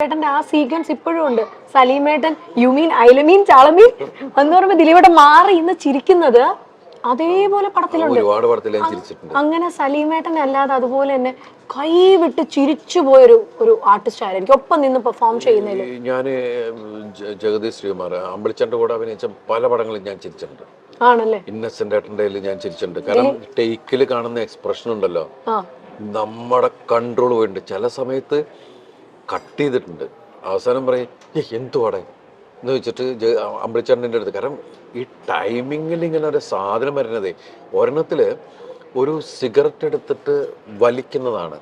ദിലീപേട്ടന്റെ ആ സീക്വൻസ് ഇപ്പോഴും ഉണ്ട്. സലീമേട്ടൻ യുമീൻ ഐലമീൻ ചാളമീൻ എന്ന് പറയുമ്പോൾ ദിലീപേട്ടൻ മാറി ഇന്ന് ചിരിക്കുന്നത് അതേപോലെ പടത്തിലുണ്ട്. ഒരുപാട് പടത്തിൽ ഞാൻ ചിരിച്ചിട്ടുണ്ട്. അങ്ങനെ സലീമേട്ടൻ അല്ലാതെ അതുപോലെ തന്നെ കൈ വിട്ട് ചിരിച്ചു പോയൊരു ഒരു ആർട്ടിസ്റ്റ് ആയിരിക്കും ഒപ്പം നിന്ന് പെർഫോം ചെയ്യുന്നതിൽ ഞാൻ ജഗദീഷ് ശ്രീകുമാർ അമ്പിളിച്ചന്റെ കൂടെ അഭിനയിച്ച പല പടങ്ങളും ഞാൻ ചിരിച്ചിട്ടുണ്ട്. ആണല്ലേ? ഇന്നസെന്റ് ഏട്ടന്റെ ഞാൻ ചിരിച്ചിട്ടുണ്ട്. കാരണം ടേക്കിൽ കാണുന്ന എക്സ്പ്രഷൻ ഉണ്ടല്ലോ. നമ്മുടെ കൺട്രോൾ പോയിട്ടുണ്ട്. ചില സമയത്ത് കട്ട് ചെയ്തിട്ടുണ്ട്. അവസാനം പറയും "ഏ, എന്തുവാടെ? എന്ന് വെച്ചിട്ട് അമ്പിളിച്ചേട്ടന്റെ അടുത്ത് കാരണം ഈ ടൈമിങ്ങിൽ ഇങ്ങനെ ഒരു സാധനം വരുന്നതേ ഒരെണ്ണത്തിൽ ഒരു സിഗരറ്റ് എടുത്തിട്ട് വലിക്കുന്നതാണ്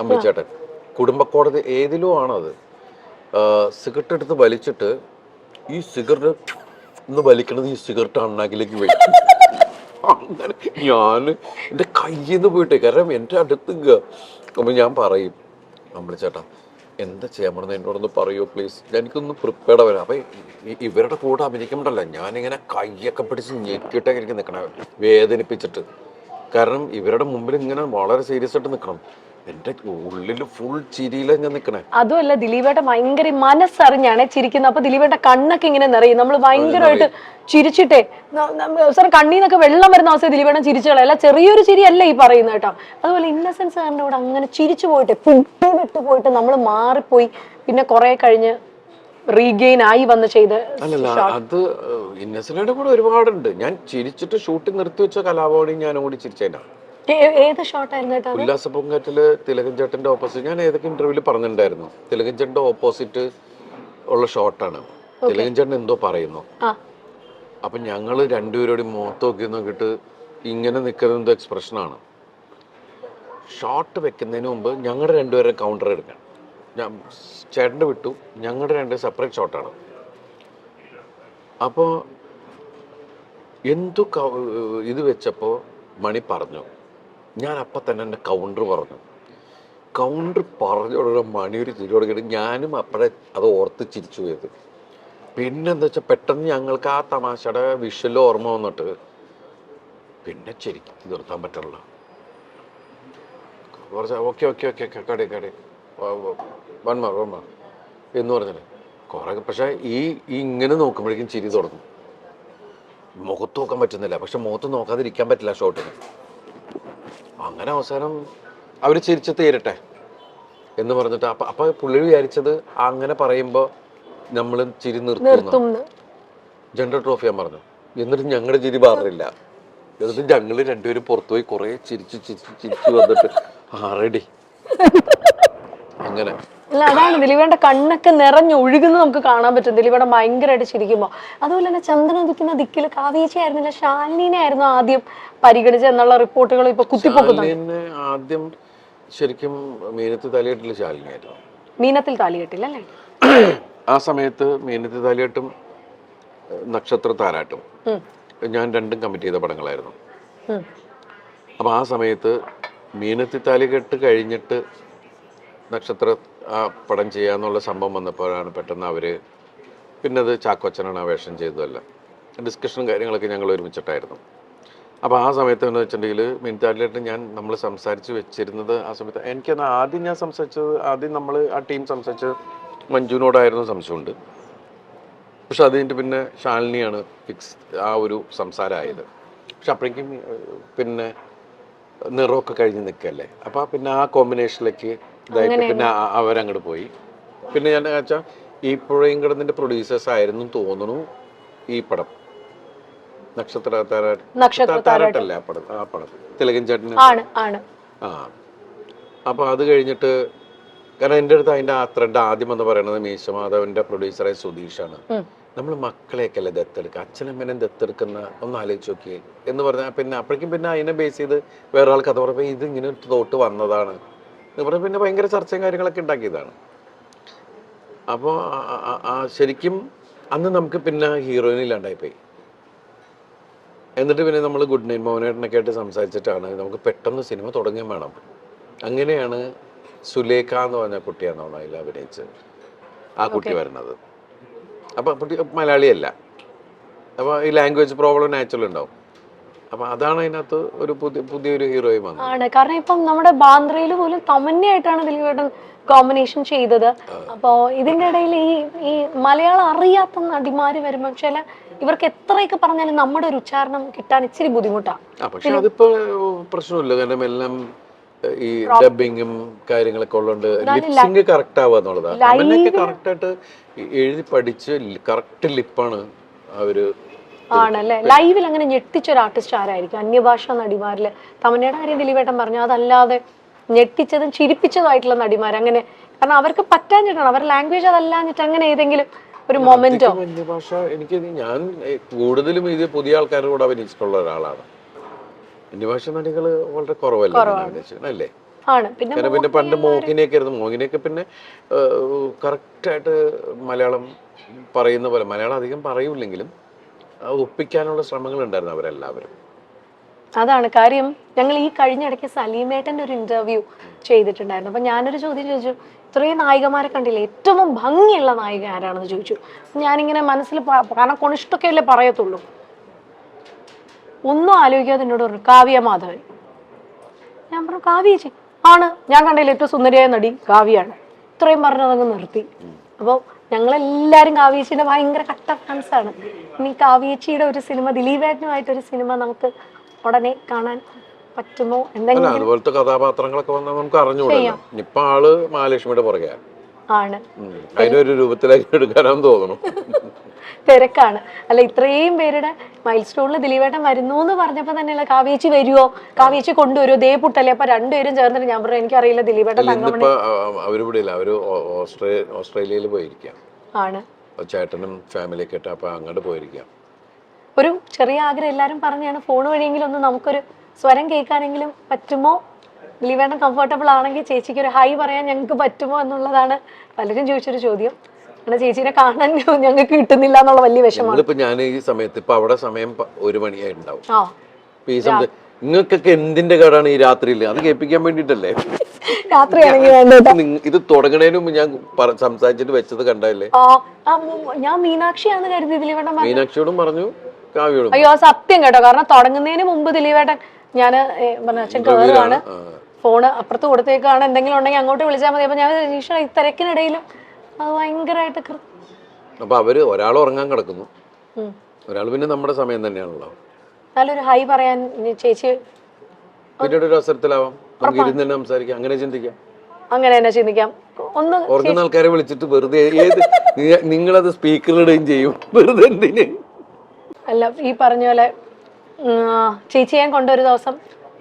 അമ്പളിച്ചേട്ടൻ. കുടുംബക്കോടതി ഏതിലോ ആണത് സിഗരറ്റ് എടുത്ത് വലിച്ചിട്ട് ഈ സിഗരറ്റ് ഇന്ന് വലിക്കണത് ഈ സിഗരറ്റ് അണ്ണാക്കിലേക്ക് പോയി അങ്ങനെ ഞാൻ എന്റെ കയ്യിൽ നിന്ന് പോയിട്ടേ. കാരണം എന്റെ അടുത്ത് അപ്പം ഞാൻ പറയും അമ്പിളിച്ചേട്ടാ ചേട്ടാ എന്താ ചെയ്യാൻ പോണെന്ന് എന്നോടൊന്ന് പറയൂ പ്ലീസ് എനിക്കൊന്ന് പ്രിപ്പയർഡ് വരാം അപ്പം ഇവരുടെ കൂടെ അഭിനയിക്കുമ്പോഴല്ല ഞാനിങ്ങനെ കയ്യൊക്കെ പിടിച്ച് ഞെക്കിയിട്ടൊക്കെ എനിക്ക് നിൽക്കണം വേദനിപ്പിച്ചിട്ട്. കാരണം ഇവരുടെ മുമ്പിൽ ഇങ്ങനെ വളരെ സീരിയസ് ആയിട്ട് നിൽക്കണം എന്റെ ഉള്ളിൽ ഫുൾ ചിരിയിലാണ് ഞാൻ നിൽക്കണേ അതുമല്ല ദിലീപേട്ട ഭയങ്കര മനസ്സറിഞ്ഞാണ് ചിരിക്കുന്നത്. അപ്പൊ ദിലീപേട്ട കണ്ണൊക്കെ ഇങ്ങനെ നിറയും. നമ്മൾ ഭയങ്കരമായിട്ട് ചിരിച്ചിട്ടേ സാർ കണ്ണീന്നൊക്കെ വെള്ളം വരുന്ന അവസ്ഥ ദിലീപേട്ടൻ ചിരിച്ചോളെ അല്ല ചെറിയൊരു ചിരിയല്ല ഈ പറയുന്നത് കേട്ടോ. അതുപോലെ ഇന്നസെൻസ് സാറിന്റെ കൂടെ അങ്ങനെ ചിരിച്ചു പോയിട്ട് പുട്ടി വിട്ടു പോയിട്ട് നമ്മൾ മാറിപ്പോയി. പിന്നെ കുറെ കഴിഞ്ഞ് റീഗെയിൻ ആയി വന്ന് ചെയ്ത് അത് ഇന്നസെന്റിന്റെ കൂടെ ഒരുപാടുണ്ട്. ഞാൻ ചിരിച്ചിട്ട് ഷൂട്ടിംഗ് നിർത്തി വെച്ച കലാഭവനി ഞാൻ ഓടി ചിരിച്ചതിനാ ഏ- ഏത് ഷോട്ടായിരുന്നു കേട്ടോ അത്? ഉല്ലാസ പൊങ്കറ്റിൽ തിലകൻ ചേട്ടന്റെ ഓപ്പോസിറ്റ് ഞാൻ ഏതൊക്കെ ഇന്റർവ്യൂൽ പറഞ്ഞിട്ടുണ്ടായിരുന്നു? തിലകൻ ചേട്ടന്റെ ഓപ്പോസിറ്റ് ഉള്ള ഷോട്ടാണ്. തിലകൻ ചേട്ടൻ എന്തോ പറയുന്നു. അപ്പൊ ഞങ്ങൾ രണ്ടുപേരോടും മുഖത്ത് നോക്കി നോക്കിയിട്ട് ഇങ്ങനെ നിൽക്കുന്ന എന്തോ എക്സ്പ്രഷനാണ് ഷോട്ട് വെക്കുന്നതിന് മുമ്പ് ഞങ്ങളുടെ രണ്ടുപേരെ കൗണ്ടർ എടുക്കാൻ ഞാൻ ചേട്ടന്റെ വിട്ടു. ഞങ്ങളുടെ രണ്ട് സെപ്പറേറ്റ് ഷോട്ടാണ് അപ്പോൾ എന്തു ഇത് വെച്ചപ്പോൾ മണി പറഞ്ഞു. ഞാൻ അപ്പം തന്നെ എന്റെ കൗണ്ടർ പറഞ്ഞു. കൗണ്ടർ പറഞ്ഞു ഉടനെ മണി ഒരു ചിരി തുടങ്ങിയിട്ട് ഞാനും അപ്പോഴേ അത് ഓർത്ത് ചിരിച്ചു പോയത്. പിന്നെന്താ വെച്ചാൽ പെട്ടെന്ന് ഞങ്ങൾക്ക് ആ തമാശയുടെ വിഷ്വൽ ഓർമ്മ വന്നിട്ട് പിന്നെ ശരിക്കും നിർത്താൻ പറ്റുള്ള കുറച്ച് ഓക്കെ ഓക്കെ ഓക്കെ ഓക്കെ കടി കടി. വൺ മാർ വൺ മാർ എന്ന് പറഞ്ഞത് കുറേ പക്ഷേ ഈ ഇങ്ങനെ നോക്കുമ്പോഴേക്കും ചിരി തുടങ്ങും. മുഖത്ത് നോക്കാൻ പറ്റുന്നില്ല. പക്ഷെ മുഖത്ത് നോക്കാതിരിക്കാൻ പറ്റില്ല ഷോട്ടിന് അങ്ങനെ അവസാനം അവർ ചിരിച്ച് തീരട്ടെ എന്ന് പറഞ്ഞിട്ട് അപ്പൊ അപ്പൊ പുള്ളി വിചാരിച്ചത് അങ്ങനെ പറയുമ്പോൾ നമ്മൾ ചിരി നിർത്തുന്നു നിർത്തും. ജെൻഡർ ട്രോഫി ഞാൻ പറഞ്ഞു. എന്നിട്ട് ഞങ്ങളുടെ ചിരി മാറില്ല എന്നിട്ട് ഞങ്ങൾ രണ്ടുപേരും പുറത്തുപോയി കുറേ ചിരിച്ച് ചിരിച്ച് ചിരിച്ച് വന്നിട്ട് ആറടി. അങ്ങനെ. അല്ല അതാണ് ദിലീപേട്ട കണ്ണൊക്കെ നിറഞ്ഞു ഒഴുകുന്നത് നമുക്ക് കാണാൻ പറ്റും. ദിലീപേടെ ഭയങ്കരമായിട്ട് ചിരിക്കുമ്പോൾ അതുപോലെ തന്നെ ചന്ദ്രൻ ഉദിക്കുന്ന ദിക്കിൽ കാവേച്ചി ആയിരുന്നില്ല ശാലിനെ ആയിരുന്നു ആദ്യം പരിഗണിച്ച എന്നുള്ള റിപ്പോർട്ടുകൾ ഇപ്പൊ കുത്തിപ്പൊക്കുന്നുണ്ട് ശാലിനെ ആദ്യം ശരിക്കും മീനത്തിൽ തലയിട്ടില്ല ശാലിനിയായിരുന്നു മീനത്തിൽ താലി അല്ലേ? ആ സമയത്ത് മീനത്തിൽ തലയിട്ടും നക്ഷത്ര താരാട്ടും ഞാൻ രണ്ടും കമ്മിറ്റ് ചെയ്ത പടങ്ങളായിരുന്നു. അപ്പൊ ആ സമയത്ത് മീനത്തി താലികെട്ട് കഴിഞ്ഞിട്ട് നക്ഷത്ര ആ പടം ചെയ്യാന്നുള്ള സംഭവം വന്നപ്പോഴാണ് പെട്ടെന്ന് അവർ പിന്നെ അത് ചാക്കോച്ചനാണ് ആ വേഷം ചെയ്തതല്ല. ഡിസ്കഷനും കാര്യങ്ങളൊക്കെ ഞങ്ങൾ ഒരുമിച്ചിട്ടായിരുന്നു. അപ്പോൾ ആ സമയത്ത് എന്ന് വെച്ചിട്ടുണ്ടെങ്കിൽ മീനത്താലിയായിട്ട് ഞാൻ നമ്മൾ സംസാരിച്ച് വെച്ചിരുന്നത് ആ സമയത്ത് എനിക്കന്ന് ആദ്യം ഞാൻ സംസാരിച്ചത് ആദ്യം നമ്മൾ ആ ടീം സംസാരിച്ചത് മഞ്ജുവിനോടായിരുന്നു സംശയമുണ്ട്. പക്ഷെ അത് കഴിഞ്ഞിട്ട് പിന്നെ ശാലിനിയാണ് ഫിക്സ് ആ ഒരു സംസാരമായത്. പക്ഷെ അപ്പോഴേക്കും പിന്നെ നിറമൊക്കെ കഴിഞ്ഞ് നിൽക്കല്ലേ അപ്പോൾ പിന്നെ ആ കോമ്പിനേഷനിലേക്ക് ഇതായിട്ട് പിന്നെ അവരങ്ങോട്ട് പോയി. പിന്നെ ഞാൻ വെച്ചാൽ ഈ പുഴയും കിടന്നിന്റെ പ്രൊഡ്യൂസേഴ്സ് ആയിരുന്നു തോന്നുന്നു ഈ പടം. നക്ഷത്ര താര- നക്ഷത്ര താരാട്ടല്ല ആ പടം? ആ പടം. തിലകൻ ചേട്ടൻ ആ. അപ്പോൾ അത് കഴിഞ്ഞിട്ട് കാരണം എന്റെ അടുത്ത് അതിന്റെ ആ ത്രെഡ് ആദ്യം എന്ന് പറയുന്നത് മീശമാധവന്റെ പ്രൊഡ്യൂസറായ സുധീഷാണ്. ആണ് നമ്മൾ മക്കളെയൊക്കെ അല്ലേ ദത്തെടുക്കുക അച്ഛനമ്മേനെ ദത്തെടുക്കുന്ന ഒന്ന് ആലോചിച്ച് നോക്കിയേ എന്ന് പറഞ്ഞാൽ പിന്നെ അപ്പോഴേക്കും പിന്നെ അതിനെ ബേസ് ചെയ്ത് വേറെ ആൾ കഥ പറയുമ്പോൾ ഇത് ഇങ്ങനെ ഒരു തോട്ട് വന്നതാണ്. എന്ന് പറഞ്ഞാൽ പിന്നെ ഭയങ്കര ചർച്ചയും കാര്യങ്ങളൊക്കെ ഉണ്ടാക്കിയതാണ്. അപ്പോൾ ശരിക്കും അന്ന് നമുക്ക് പിന്നെ ഹീറോയിൻ ഇല്ലാണ്ടായിപ്പോയി. എന്നിട്ട് പിന്നെ നമ്മൾ ഗുഡ് നൈറ്റ് മോഹനേട്ടനൊക്കെ ആയിട്ട് സംസാരിച്ചിട്ടാണ് നമുക്ക് പെട്ടെന്ന് സിനിമ തുടങ്ങുകയും വേണം. അങ്ങനെയാണ് സുലേഖ എന്ന് പറഞ്ഞ കുട്ടിയാണ് നമ്മൾ അതിൽ അഭിനയിച്ച് ആ കുട്ടി വരുന്നത്. അപ്പോൾ കുട്ടി മലയാളിയല്ല. അപ്പോൾ ഈ ലാംഗ്വേജ് പ്രോബ്ലം നാച്ചുറൽ ഉണ്ടാവും. അപ്പോൾ അതാണ് അതിനകത്ത് ഒരു പുതിയ പുതിയൊരു ഹീറോയി വന്നത്. ആണ്. കാരണം ഇപ്പം നമ്മുടെ ബാന്ദ്രയിൽ പോലും തമന്നയായിട്ടാണ് ദിലീപേട്ടൻ കോമ്പിനേഷൻ ചെയ്തത്. അപ്പോ ഇതിന്റെ ഇടയിൽ ഈ ഈ മലയാളം അറിയാത്ത നടിമാര് വരുമ്പോൾ ചില ഇവർക്ക് എത്രയൊക്കെ പറഞ്ഞാലും നമ്മുടെ ഒരു ഉച്ചാരണം കിട്ടാൻ ഇച്ചിരി ബുദ്ധിമുട്ടാണ് പക്ഷെ അതിപ്പോ പ്രശ്നമില്ല. കാരണം എല്ലാം ഈ ഡബിങ്ങും കാര്യങ്ങളൊക്കെ ഉള്ളതുകൊണ്ട് ലിപ്സിംഗ് കറക്റ്റ് ആവുക എന്നുള്ളതാണ് തമിഴിനൊക്കെ കറക്റ്റ് ആയിട്ട് എഴുതി പഠിച്ച് കറക്റ്റ് ലിപ്പാണ് അവർ ആണല്ലേ? ലൈവിൽ അങ്ങനെ ഞെട്ടിച്ച ഒരു ആർട്ടിസ്റ്റ് ആരായിരിക്കും? അന്യഭാഷ നടിമാരിൽ. തമന്നയുടെ കാര്യം ദിലീപേട്ടൻ പറഞ്ഞു? അതല്ലാതെ ഞെട്ടിച്ചതും ചിരിപ്പിച്ചതുമായിട്ടുള്ള നടിമാർ അങ്ങനെ കാരണം അവർക്ക് പറ്റാഞ്ഞിട്ടാണ്. അവരുടെ ലാംഗ്വേജ് അതല്ലാഞ്ഞിട്ട് അങ്ങനെ ഏതെങ്കിലും ഒരു മൊമെന്റോ? അന്യഭാഷ എനിക്ക് ഞാൻ കൂടുതലും ഇത് പുതിയ ആൾക്കാരുടെ കൂടെ അഭിനയിച്ചിട്ടുള്ള ഒരാളാണ്. അന്യഭാഷ നടികൾ വളരെ കുറവല്ലേ അല്ലേ? ആണ്. പിന്നെ പിന്നെ പണ്ട് മോഹിനിയൊക്കെ ആയിരുന്നു. മോഹിനിയൊക്കെ പിന്നെ കറക്റ്റായിട്ട് മലയാളം പറയുന്ന പോലെ മലയാളം അധികം പറയൂലെങ്കിലും ഒപ്പിക്കാനുള്ള ശ്രമങ്ങൾ ഉണ്ടായിരുന്നു അവരെല്ലാവരും. അതാണ് കാര്യം. ഞങ്ങൾ ഈ കഴിഞ്ഞ ഇടയ്ക്ക് സലീമേട്ടന്റെ ഒരു ഇന്റർവ്യൂ ചെയ്തിട്ടുണ്ടായിരുന്നു. അപ്പൊ ഞാനൊരു ചോദ്യം ചോദിച്ചു ഇത്രയും നായികമാരെ കണ്ടില്ല? ഏറ്റവും ഭംഗിയുള്ള നായിക ആരാണെന്ന് ചോദിച്ചു. ഞാനിങ്ങനെ മനസ്സിൽ കാരണം കൊണിഷ്ടൊക്കെ അല്ലേ പറയത്തുള്ളൂ. ഒന്നും ആലോചിക്കാതെ എന്നോട് പറഞ്ഞു കാവ്യ മാധവൻ. ഞാൻ പറഞ്ഞു കാവ്യ ചേച്ചി ആണ്. ഞാൻ കണ്ടില്ല ഏറ്റവും സുന്ദരിയായ നടി കാവ്യാണ് ഇത്രയും പറഞ്ഞതങ്ങ് നിർത്തി. അപ്പോൾ ഞങ്ങളെല്ലാവരും കാവ്യേച്ചിയുടെ ഭയങ്കര കട്ട ഫാൻസാണ് ആണ്. ഇനി കാവ്യേച്ചിയുടെ ഒരു സിനിമ ദിലീപേട്ടനുമായിട്ടൊരു സിനിമ നമുക്ക് ഉടനെ കാണാൻ പറ്റുമോ? എന്തെങ്കിലും അതുപോലത്തെ കഥാപാത്രങ്ങളൊക്കെ വന്നാൽ നമുക്ക് അറിഞ്ഞുകൂടല്ലോ ഇപ്പൊ ആൾ മഹാലക്ഷ്മിയുടെ പുറകെ. ആണ്. അതിനൊരു രൂപത്തിലേക്ക് എടുക്കാനാന്ന് തോന്നുന്നു. തിരക്കാണ്. അല്ല ഇത്രയും പേരുടെ മൈൽ സ്റ്റോണിൽ ദിലീപേട്ടൻ വരുന്നു എന്ന് പറഞ്ഞപ്പോ തന്നെയല്ല കാവ്യേച്ചി വരുമോ കാവ്യേച്ചി കൊണ്ടുവരുമോ ദേ പുട്ടല്ലേ. അപ്പൊ രണ്ടുപേരും ചേർന്നിട്ട് ഞാൻ പറഞ്ഞു എനിക്കറിയില്ല ദിലീപേട്ടൻ അവരിവിടെ ഇല്ല അവർ ഓസ്ട്രേലിയയിൽ പോയിരിക്കാം. ആണ്. ചേട്ടനും ഫാമിലിയൊക്കെ ആയിട്ട് അപ്പൊ അങ്ങോട്ട് പോയിരിക്കാം. ഒരു ചെറിയ ആഗ്രഹം എല്ലാവരും പറഞ്ഞാണ് ഫോൺ വഴിയെങ്കിലും ഒന്ന് നമുക്കൊരു സ്വരം കേൾക്കാനെങ്കിലും പറ്റുമോ? ലിവേണ്ട കംഫർട്ടബിൾ ആണെങ്കിൽ ചേച്ചിക്ക് ഒരു ഹൈ പറയാൻ ഞങ്ങൾക്ക് പറ്റുമോ എന്നുള്ളതാണ് പലരും ചോദിച്ചൊരു ചോദ്യം. അങ്ങനെ ചേച്ചീനെ കാണാൻ ഞങ്ങൾക്ക് കിട്ടുന്നില്ല എന്നുള്ള വലിയ വിഷമമാണ്. ഞാൻ ഈ സമയത്ത് ഇപ്പൊ അവിടെ സമയം ഒരു മണിയായിട്ടുണ്ടാവും. നിങ്ങൾക്കൊക്കെ എന്തിന്റെ കേടാണ് ഈ രാത്രിയിൽ അത് കേൾപ്പിക്കാൻ വേണ്ടിട്ടല്ലേ? രാത്രിയാണെങ്കിൽ വേണ്ടത് ഇത് തുടങ്ങണേന് മുമ്പ് ഞാൻ സംസാരിച്ചിട്ട് വെച്ചത് കണ്ടല്ലേ ഞാൻ മീനാക്ഷിയാന്ന് കരുതി ദിലീപേട്ടൻ മീനാക്ഷിയോടും പറഞ്ഞു കാവ്യോടും അയ്യോ സത്യം കേട്ടോ. കാരണം തുടങ്ങുന്നതിന് മുമ്പ് ദിലീപേട്ടൻ ഞാൻ പറഞ്ഞ അച്ഛൻ കയറുകയാണ്. ഫോണ് അപ്പുറത്ത് കൊടുത്തേക്കാണ്. എന്തെങ്കിലും ഉണ്ടെങ്കിൽ അങ്ങോട്ട് വിളിച്ചാൽ മതി. അപ്പൊ ഞാൻ ഈശ്വര ഈ തിരക്കിനിടയിലും അത് ഭയങ്കരമായിട്ട് അപ്പൊ അവർ ഒരാൾ ഉറങ്ങാൻ കിടക്കുന്നു. ഒരാൾ പിന്നെ നമ്മുടെ സമയം തന്നെയാണല്ലോ. നല്ലൊരു ഹൈ പറയാൻ ചേച്ചി പിന്നീട് ഒരു അവസരത്തിലാവാം. ഇരുന്ന് സംസാരിക്കാം. അങ്ങനെ ചിന്തിക്കാം. അങ്ങനെ തന്നെ ചിന്തിക്കാം. ഒന്ന് ഒറിജിനൽ ആൾക്കാരെ വിളിച്ചിട്ട് വെറുതെ ഏത് നിങ്ങളത് സ്പീക്കറിലിടുകയും ചെയ്യും. വെറുതെ എന്തിന്? അല്ല ഈ പറഞ്ഞ പോലെ ചേച്ചി ഞാൻ ചേച്ചിയെ കൊണ്ടൊരു ദിവസം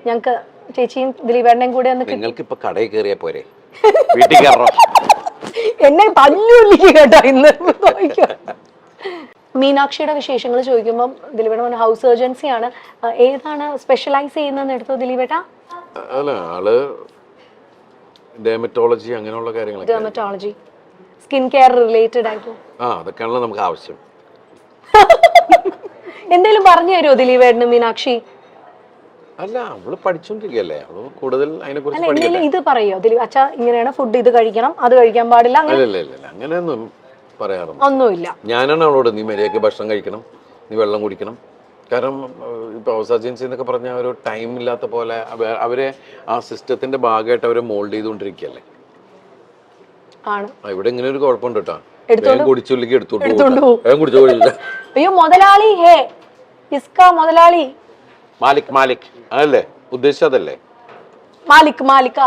ഞങ്ങക്ക് ചേച്ചിയും ദിലീപേട്ടനെയും കൂടെ ഒന്ന് നിങ്ങൾക്ക് ഇപ്പൊ കടയിൽ കയറിയാ പോരെ? എന്നെ പല്ലുല്ലേ കേട്ടോ ഇന്ന്. മീനാക്ഷിയുടെ വിശേഷങ്ങൾ ചോദിക്കുമ്പോൾ ദിലീപേട്ട ഹൗസ് സർജൻസി ആണ്. ഏതാണ് സ്പെഷ്യലൈസ് ചെയ്യുന്നതെന്ന് എടുത്തോ ദിലീപേട്ട? അല്ല ആൾ ഡെമറ്റോളജി അങ്ങനെയുള്ള കാര്യങ്ങളൊക്കെ. ഡെർമറ്റോളജി സ്കിൻ കെയർ റിലേറ്റഡ് ആയിട്ട്. ആ അതൊക്കെയാണല്ലോ നമുക്ക് ആവശ്യം. എന്തെങ്കിലും പറഞ്ഞു തരുമോ ദിലീപേട്ടന് മീനാക്ഷി? അല്ല അവൾ പഠിച്ചോണ്ടിരിക്കല്ലേ. അവൾ കൂടുതൽ അതിനെ കുറിച്ച് അല്ല പഠിക്കട്ടെ. എന്തെങ്കിലും ഇത് പറയോ? ദിലീപ് അച്ഛാ ഇങ്ങനെയാണ് ഫുഡ് ഇത് കഴിക്കണം അത് കഴിക്കാൻ പാടില്ല അങ്ങനെ അല്ല ഇല്ല ഇല്ല അങ്ങനെയൊന്നും പറയാറുണ്ട് ഒന്നുമില്ല. ഞാനാണ് അവളോട് നീ മര്യാദയ്ക്ക് ഭക്ഷണം കഴിക്കണം നീ വെള്ളം കുടിക്കണം കാരണം ഇപ്പോൾ ഏജൻസി എന്നൊക്കെ പറഞ്ഞാൽ ഒരു ടൈം ഇല്ലാത്ത പോലെ അവരെ ആ സിസ്റ്റത്തിന്റെ ഭാഗമായിട്ട് അവരെ മോൾഡ് ചെയ്തുകൊണ്ടിരിക്കുകയല്ലേ? ഇവിടെ ഇങ്ങനെ ഒരു കുഴപ്പമുണ്ട് കേട്ടോ. കുടിച്ചുള്ളിക്ക് എടുത്തോണ്ട് അയ്യോ മുതലാളി ഹേ ഇസ്ക മുതലാളി. മാലിക് മാലിക്. അതല്ലേ? ഉദ്ദേശിച്ചതല്ലേ മാലിക് മാലിക്ക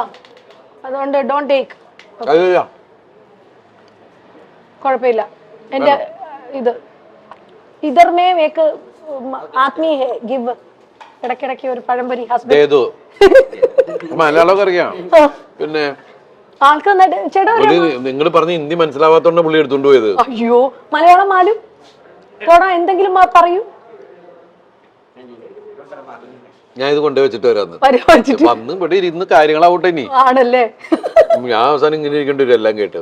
അതുകൊണ്ട് ടേക്ക് കുഴപ്പമില്ല. എന്റെ ഇത്. ഇതർമേ വേക്ക് ആത്മീ ഗിവ് ഇടക്കിടക്ക് ഒരു പഴംപൊരി ഹസ്ബൻഡ് ഏതു മലയാളമൊക്കെ അറിയാം. പിന്നെ ആൾക്ക് ചേട്ടാ നിങ്ങൾ പറഞ്ഞ ഹിന്ദി മനസ്സിലാവാത്തോണ്ട് പുള്ളി എടുത്തോണ്ട് പോയത്. അയ്യോ മലയാളം മാലും കോടാ എന്തെങ്കിലും പറയൂ. ഞാൻ ഇത് കൊണ്ടുപോയി വെച്ചിട്ട് വരാന്ന്. വന്ന് ഇവിടെ ഇരുന്ന് കാര്യങ്ങളാവട്ടെ ഇനി. ആണല്ലേ? ഞാൻ അവസാനം ഇങ്ങനെ ഇരിക്കേണ്ടി വരും എല്ലാം കേട്ട്.